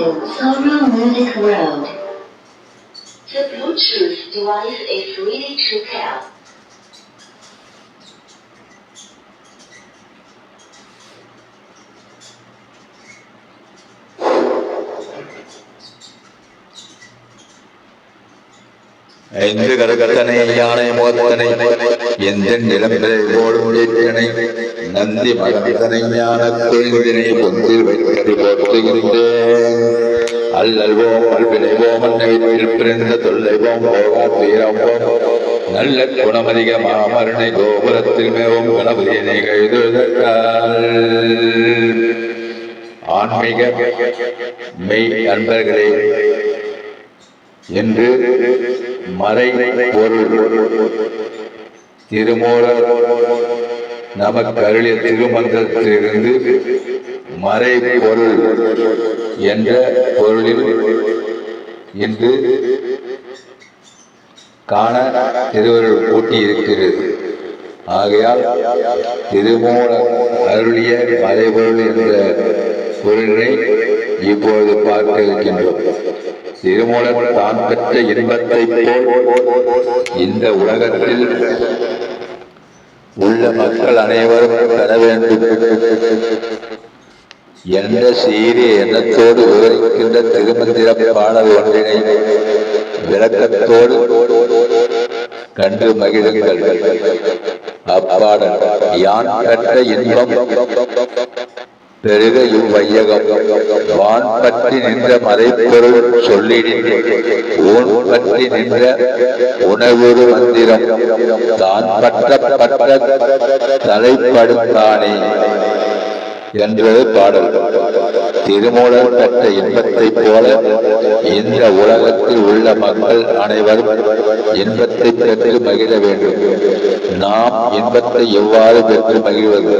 to Music Road. The Bluetooth device is ready to pair. ஐந்து கருத்தனை யானை முகத்தனை எந்த நிலம்பிலை ஓடும் ஏற்றனை நந்தி மகந்தனை ஞான குழுந்தினை பொந்தில் வைத்து போற்றுகின்றேன். அல்லல்வோம் அல்வினைவோம் அன்னையில் பிறந்த தொல்லைவோம் போகா நல்ல குணமதிக மாமரணை கோபுரத்தில் மேவும் கணபதியினை கைதுதற்கால் ஆன்மீக மெய் அன்பர்களே என்று மறை பொருள் திருமூலர் நமக்கு அருளிய திருமந்திரத்திலிருந்து மறை பொருள் என்ற பொருளில் இன்று காண திருவருள் கூட்டி இருக்கிறது ஆகையால் திருமூல அருளிய மறைபொருள் என்ற பொருளினை இப்பொழுது பார்க்க இருக்கின்றோம். திருமூலர் தான் பெற்ற இன்பத்தை போல் இந்த உலகத்தில் உள்ள மக்கள் அனைவரும் பெற வேண்டும். என்ற சீரிய எண்ணத்தோடு விவரிக்கின்ற திருமந்திர பாடல் ஒன்றினை விளக்கத்தோடு கண்டு மகிழுங்கள். அப்பாடல் யான் பெற்ற இன்பம் பெருக இவ்வையகம் வான் பற்றி நின்ற மறைப்பொருள் சொல்லிடின் பற்றி நின்ற உணவுரு மந்திரம். தான் பற்றப்பட்ட தலைப்படுத்தானே. என்று பாடல். திருமூலர் பெற்ற இன்பத்தைப் போல இந்த உலகத்தில் உள்ள மக்கள் அனைவரும் இன்பத்தை பெற்று மகிழ வேண்டும். நாம் இன்பத்தை எவ்வாறு பெற்று மகிழ்வது?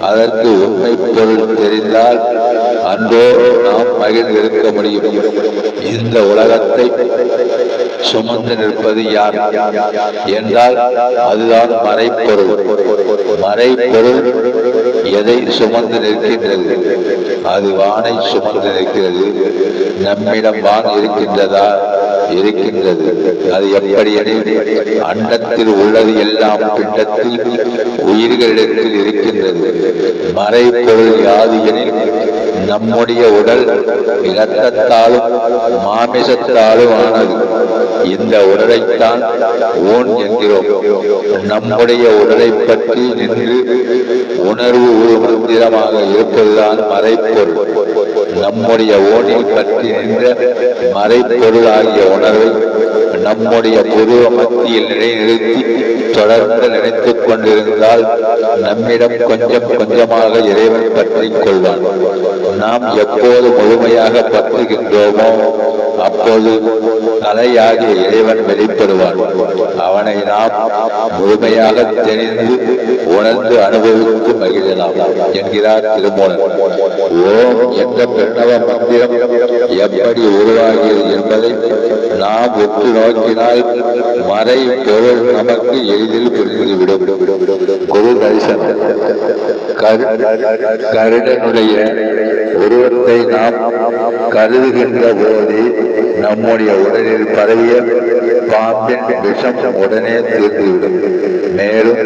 அதற்கு உண்மை பொருள் தெரிந்தால் அன்றோ நாம் மகிழ்ந்திருக்க முடியும். இந்த உலகத்தை சுமந்து நிற்பது யார்? என்றால் அதுதான் மறைப்பொருள். மறைப்பொருள் எதை சுமந்து நிற்கின்றது? அது வானை சுமந்து நிற்கிறது. நம்மிடம் வான் இருக்கின்றதா? இருக்கின்றது. அது எப்படி அண்டத்தில் உள்ளது எல்லாம் பிண்டத்தில் உயிர்களிடத்தில் இருக்கின்றது. மறைப்பொருள் யாது எனில் நம்முடைய உடல் இரத்தத்தாலும் மாமிசத்தாலும் ஆனது. இந்த உடலைத்தான் ஓன் என்கிறோம். நம்முடைய உடலை பற்றி நின்று உணர்வு ஒரு மந்திரமாக இருப்பதுதான் மறைப்பொருள். நம்முடைய ஓனில் பற்றி நின்ற மறைப்பொருள் ஆகிய உணர்வை நம்முடைய புருவ மத்தியில் நிலைநிறுத்தி தொடர்ந்து நினைத்துக் கொண்டிருந்தால் நம்மிடம் கொஞ்சம் கொஞ்சமாக இறைவன் பற்றிக் கொள்வான். நாம் எப்போது முழுமையாக பற்றுகின்றோமோ அப்போது தலையாகிய இறைவன் வெளிப்படுவான். அவனை நாம் முழுமையாக தெரிந்து உணர்ந்து அனுபவித்து மகிழலாம் என்கிறார் திருமூலன். ஓம் என்ற பிரணவ மந்திரம் எப்படி உருவாகியது என்பதை நாம் உற்று நோக்கினால் மறை பொருள் நமக்கு எளிதில் புரிந்துவிடும். குரு தரிசனம். கருடனுடைய உருவத்தை நாம் கருதுகின்ற போது நம்முடைய உடலில் பரவிய பாம்பின் விஷம் உடனே தீர்ந்துவிடும். மேலும்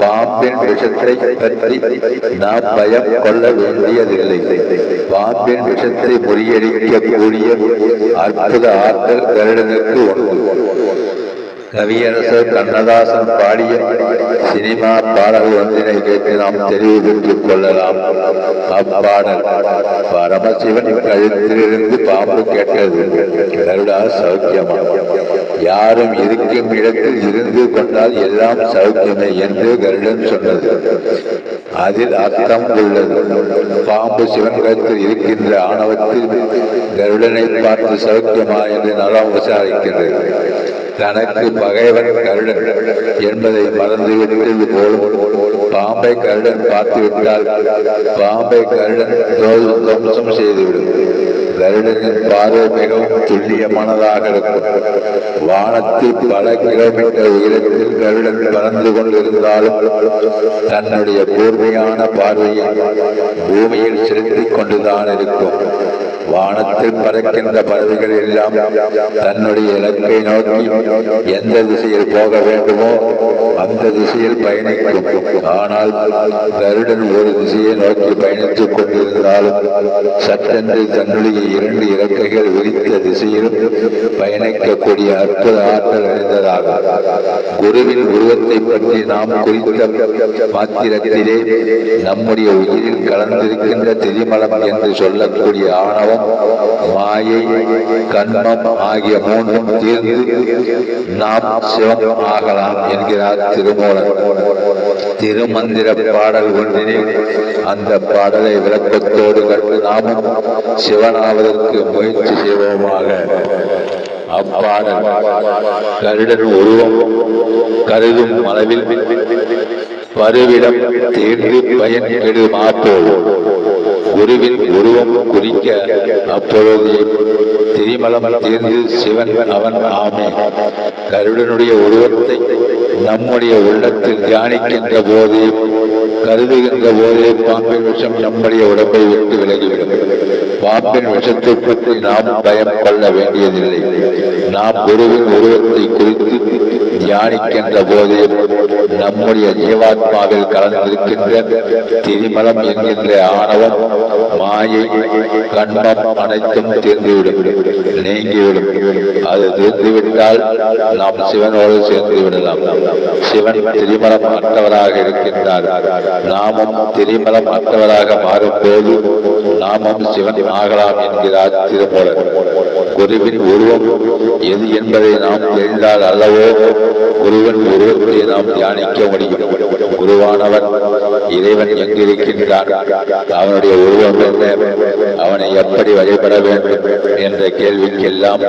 பாம்பின் விஷத்தை பற்றி நாம் பயம் கொள்ள வேண்டியதில்லை. பாம்பின் விஷத்தை முறியடிக்கக்கூடிய அற்புத ஆற்றல் கருடனுக்கு ஒன்று. கவியரசர் கண்ணதாசன் பாடிய சினிமா பாடல் ஒன்றினை கேட்டு நாம் தெரிவு பெற்றுக் கொள்ளலாம். அப்பாடல். பரமசிவன் கழுத்திலிருந்து பாம்பு கேட்டது. கருடா சௌக்கியமா? யாரும் இருக்கும் இடத்தில் இருந்து கொண்டால் எல்லாம் சௌக்கியமே என்று கருடன் சொன்னது. அதில் அர்த்தம் உள்ளது. பாம்பு சிவன் கருத்தில் இருக்கின்ற ஆணவத்தில் கருடனை பார்த்து சௌக்கியமா என்று நலம் விசாரிக்கின்றது தனக்கு பகைவன் கருடன் என்பதை மறந்து விட்டது போலும் பாம்பை கருடன் பார்த்து விட்டால் பாம்பை கருடன் தோல் துவம்சம் செய்துவிடும். வருடத்தின் பார்வை மிகவும் துல்லியமானதாக இருக்கும். வானத்தில் பல கிலோமீட்டர் உயரத்தில் கருடன் பறந்து கொண்டிருந்தாலும் தன்னுடைய கூர்மையான பார்வையை பூமியில் செலுத்திக் கொண்டுதான் இருக்கும். வானத்தில் பறக்கின்ற பறவைகள் எல்லாம் தன்னுடைய இலக்கை நோக்கி எந்த திசையில் போக வேண்டுமோ அந்த திசையில் பயணிக்கும். ஆனால் கருடன் ஒரு திசையை நோக்கி பயணித்துக் கொண்டிருந்தாலும் சட்டென்று தன்னுடைய இரண்டு இறக்கைகள் விரித்த திசையில் பயணிக்கக்கூடிய அற்புத ஆற்றல் அடைந்ததாக குருவின் உருவத்தை பற்றி நாம் குறித்த பாத்திரத்திலே நம்முடைய உயிரில் கலந்திருக்கின்ற திரிமலம் என்று சொல்லக்கூடிய ஆணவம் மாயை கண்மம் ஆகிய மூன்றும் தீர்ந்து நாம் சிவம் ஆகலாம் என்கிறார் திருமூலன் திருமந்திர பாடல் ஒன்றினை அந்த பாடலை விளக்கத்தோடு கண்டு நாமும் சிவனாவதற்கு முயற்சி செய்வோமாக. அப்பாடல். கருடர் உருவம். கருதும் அளவில் பருவிடம் தேர்ந்து பயன் கெடுமாப்போம் குருவின் உருவம் குறிக்க அப்பொழுது திரிமலம் தேர்ந்து சிவன் அவன் ஆமே. கருடனுடைய உருவத்தை நம்முடைய உள்ளத்தில் தியானிக்கின்ற போது கருதுகின்ற போதே பாம்பின் விஷம் நம்முடைய உடம்பை விட்டு விலகிவிடும். பாம்பின் விஷத்தை பற்றி நாம் பயம் கொள்ள வேண்டியதில்லை. நாம் குருவின் உருவத்தை குறித்து தியானிக்கின்ற போது நம்முடைய ஜீவாத்மாவில் கலந்திருக்கின்ற திரிமலம் என்கின்ற ஆணவம் மாயை கண்மம் அனைத்தும் தீர்ந்துவிடும். நீங்கிவிடும். அது தீர்ந்துவிட்டால் நாம் சிவனோடு சேர்ந்து விடலாம். சிவன் திரிமலம் அற்றவராக இருக்கின்றார். நாமும் திரிமலம் அற்றவராக மாறும்போது நாமும் சிவன் ஆகலாம் என்கிறார் திருமூலர். குருவின் உருவம் எது என்பதை நாம் தெரிந்தால் அல்லவோ ஒருவன் உருவத்தை நாம் தியானிக்க முடியும். குருவானவன் இறைவன் எங்கிருக்கின்றான்? அவனுடைய உருவம் என்ன? அவனை எப்படி வழிபட வேண்டும்? என்ற கேள்விக்கெல்லாம்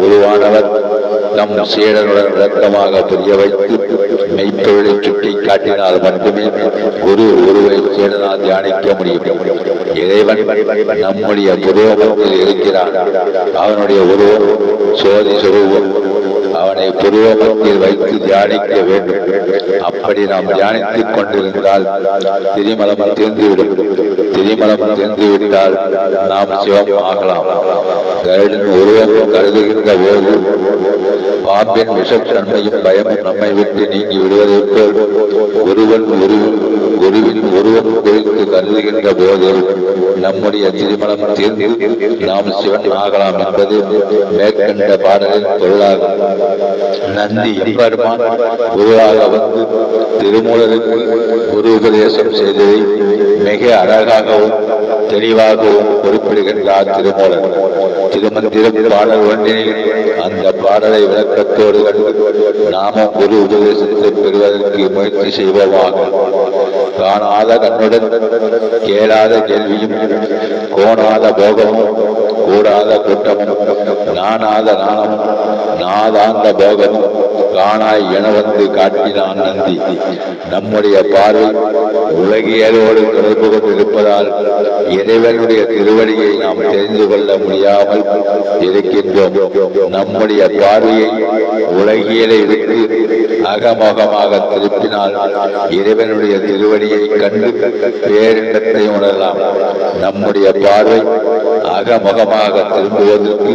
குருவானவர் நம் சீடனுடன் விளக்கமாக புரிய வைத்து மெய்ப்பொருளை சுட்டி காட்டினால் மட்டுமே குரு உருவை சீடனால் தியானிக்க முடியும். இறைவன் நம்முடைய புருவமத்தில் இருக்கிறான். அவனுடைய உருவம் சோதி சுரூபம் அவனை புருவமத்தில் வைத்து தியானிக்க வேண்டும். அப்படி நாம் தியானித்துக் கொண்டிருந்தால் திரிமலம் தேர்ந்துவிடும். திரிமலம் தேர்ந்துவிட்டால் நாம் சிவம் ஆகலாம் கருடன் உருவம் கருதுகின்ற போது பாம்பின் விஷத்தன்மையும் பயமும் நம்மை விட்டு நீங்கி விடுவதற்கு போல் ஒருவன் குருவின் ஒருவன் குறித்து கருதுகின்ற போது நம்முடைய திருமணம் தீர்ந்து நாம் சிவன் ஆகலாம் என்பது மேற்கண்ட பாடலின் பொருளாகும். நந்தி எம்பெருமான் குருவாக வந்து திருமூலருக்கு குரு உபதேசம் செய்ததை மிக அழகாகவும் தெளிவாகவும் குறிப்பிடுகின்றார் திருமூலர். திருமந்திரம் பாடல் ஒன்றில் அந்த பாடலை விளக்கத்தோடு கண்டு நாமும் குரு உபதேசத்தை பெறுவதற்கு முயற்சி செய்வோமாக. காணாத கண்ணுடன் கேளாத கேள்வியும் கோணாத போகமும் கூடாத கூட்டமும் நாணாத நாணமும் நாதாந்த போகமும் காணாய் என வந்து காட்டினான் நந்தி. நம்முடைய பார்வை உலகியலோடு தொடர்பு கொண்டிருப்பதால் இறைவனுடைய திருவடியை நாம் தெரிந்து கொள்ள முடியாமல் இருக்கின்றோம். நம்முடைய பார்வையை உலகியலை விட்டு அகமோகமாக திருப்பினால் இறைவனுடைய திருவடியை கண்டு பேரிடத்தை உணரலாம். நம்முடைய பார்வை அகமுகமாக திரும்புவதற்கு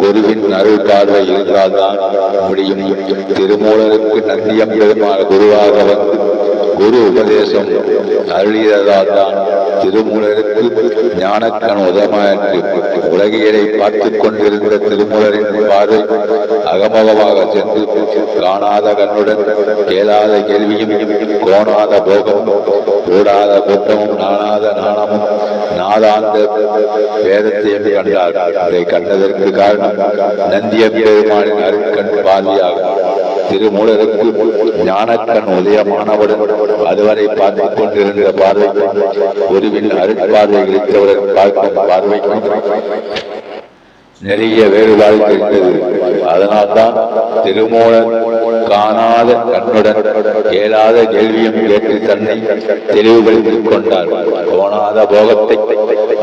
குருவின் அருள் பார்வை இருந்தால்தான் முடியும். திருமூலருக்கு நந்தியம் பெருமான குருவாக வந்து குரு உபதேசம் அருளியதால்தான் திருமூலருக்கு ஞானக்கண் உதமாயிற்று உலகியலை பார்த்துக் கொண்டிருந்த திருமூலரின் பார்வை அகமகமாக சென்று காணாத கண்ணுடன் கேளாத கேள்வியும் கோணாத போகமும் கூடாத கூட்டமும் நாணாத நாணமும் நாதாந்த வேதத்தையும் கண்டார். அதை கண்டதற்கு காரணம் நந்திய பெருமானின் அருட்கண் பார்வையாகும் திருமூலருக்கு ஞானக்கண் உதயமானவுடன் அதுவரை பார்த்துக் கொண்டிருந்த பார்வை குருவின் அருட்பார்வை கிடைத்தவுடன் பார்க்கும் பார்வைக்கும் நிறைய வேறுபாடு தெரிந்தது அதனால்தான் திருமூலன் காணாத கண்ணுடன் கேளாத கேள்வியும் கேட்டு தன்னை தெளிவுபடுத்திக் கொண்டார். போனாத போகத்தை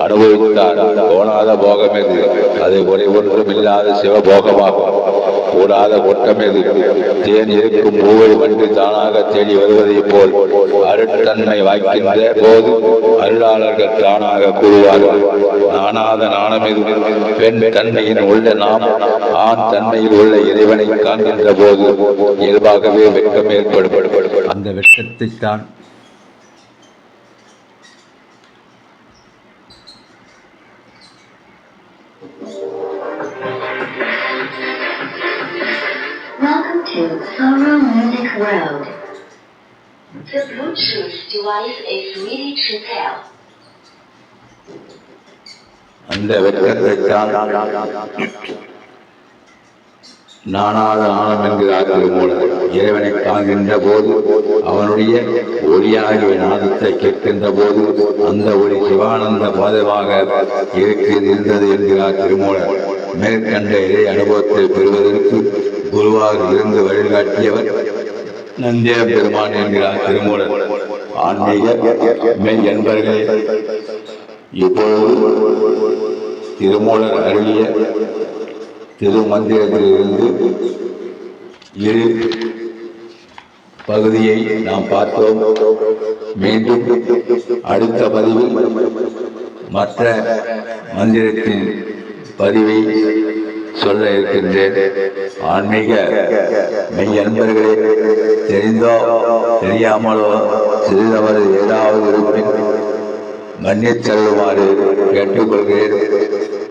அனுபவித்தார். போனாத போகம் எது? அது ஒரே ஒன்றும் இல்லாத சிவபோகமாகும். கூடாத கூட்டம் எது? தேன் இருக்கும் பூவை வண்டு தானாக தேடி வருவதைப் போல் அருட்தன்மை வாய்க்கின்ற போது அருளாளர்கள் தானாக கூறுவார்கள். நானாத நாணமிது பெண் தன்மையின் உள்ள நாம் ஆண் தன்மையில் உள்ள இறைவனை காண்கின்ற போது இயல்பாகவே வெட்கம் ஏற்படும். அந்த வெட்கத்தை தான் to Soro Music Road. The Bluetooth device is ready to pair. And. நானாத ஆழம் என்கிறார் திருமூலர் இறைவனை காண்கின்ற போது அவனுடைய ஒளியாகிய நாதத்தை கேட்கின்ற போது அந்த ஒளி சிவானந்த பாதமாக இருக்கிறது இருந்தது என்கிறார் திருமூலர். மேற்கண்ட இறை அனுபவத்தை பெறுவதற்கு குருவாக இருந்து வழிகாட்டியவர் நந்திய பெருமான் என்கிறார் திருமூலர். ஆன்மீக மெய் என்பர்களே இப்பொழுது திருமூலர் அருளிய திரு மந்திரத்திலிருந்து இரு பகுதியை நாம் பார்த்தோம். மீண்டும் அடுத்த பதிவில் மற்ற மந்திரத்தின் பதிவை சொல்ல இருக்கின்றேன். ஆன்மீக மெய் அன்பர்களே தெரிந்தோ தெரியாமலோ சிறிதவர் ஏதாவது இருப்பின் மன்னிச் செல்லுமாறு கேட்டுக்கொள்கிறேன்.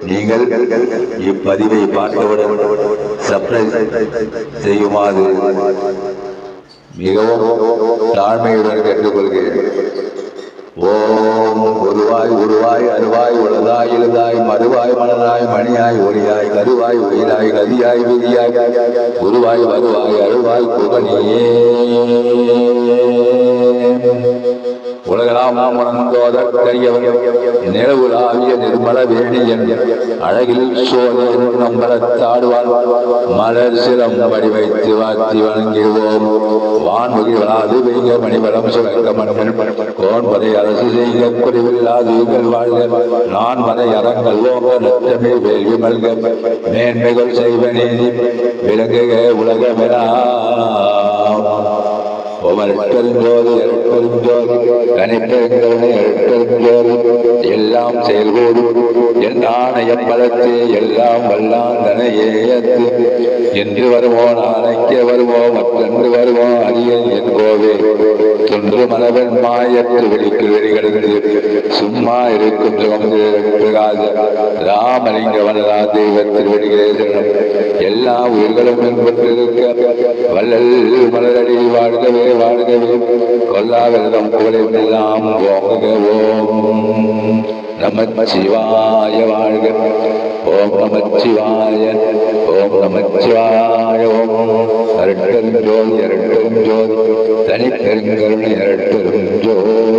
நீங்கள் இப்பதிவை பார்த்தவுடன் சர்ப்ரைஸ் செய்யுமாறு மிகவும் தாழ்மையுடன் கேட்டுக்கொள்கிறேன். ஓம் குருவாய் உருவாய் அருவாய் உளதாய் எழுதாய் மறுவாய் மலராய் மணியாய் ஒளியாய் கருவாய் உயிராய் கதியாய் விதியாய் குருவாய் வருவாய் அருவாய் புகழியே உலகளாம் உணர்ந்தோதற்கரியவன் நிலவுலாவிய நிர்மல வேணியன். அழகில் சோழன் நம்பலத்தாடுவான் மலர் சிரம் வடிவைத்து வாத்தி வணங்கிடுவோம் வான்முகி வளாது வெய்க மணிவரம் சுரக்க மன்னன். கோன்பதை அரசு செய்க குறைவில்லாது வாழ்க. நான் மனை அறங்கள் ஓங்க நத்தமே வேள்வி மல்க. மேன்மைகள் செய்வ நீதி உலகமெல்லாம் ஒவ்வொருத்தருஞ்சோதி எருத்தருஞ்சோதி கனிப்பெருங்கருணை எல்லாம் செயல்கூடு என் ஆணையம் எல்லாம் வல்லான் தனையேயத்து என்று வருவோம் நாளைக்க வருவோம் மற்றென்று வருவோம் அரியன் என் கோவே. தொன்று மலவன் மாயத்து வெளிக்கு வெளிகிறது சும்மா இருக்கும் சுகம்பிரகாச ராமலிங்க வனரா தெய்வத்தில் வெளிகிறேன் எல்லா உயிர்களும் என்பட்டிருக்க வள்ளல் மலரடி வாழ்கவே வாழ்கவே. கொல்லாவிரதம் புகழெல்லாம் ஓங்க ஓம். நம சிவாய வாழ்க. ஓம் நம சிவாய. ஓம் நம சிவாய. ஓம் அரட்டெருஞ்சோதி அரட்டெருஞ்சோதி தனிப்பெருங்கருணை அரட்டெருஞ்சோதி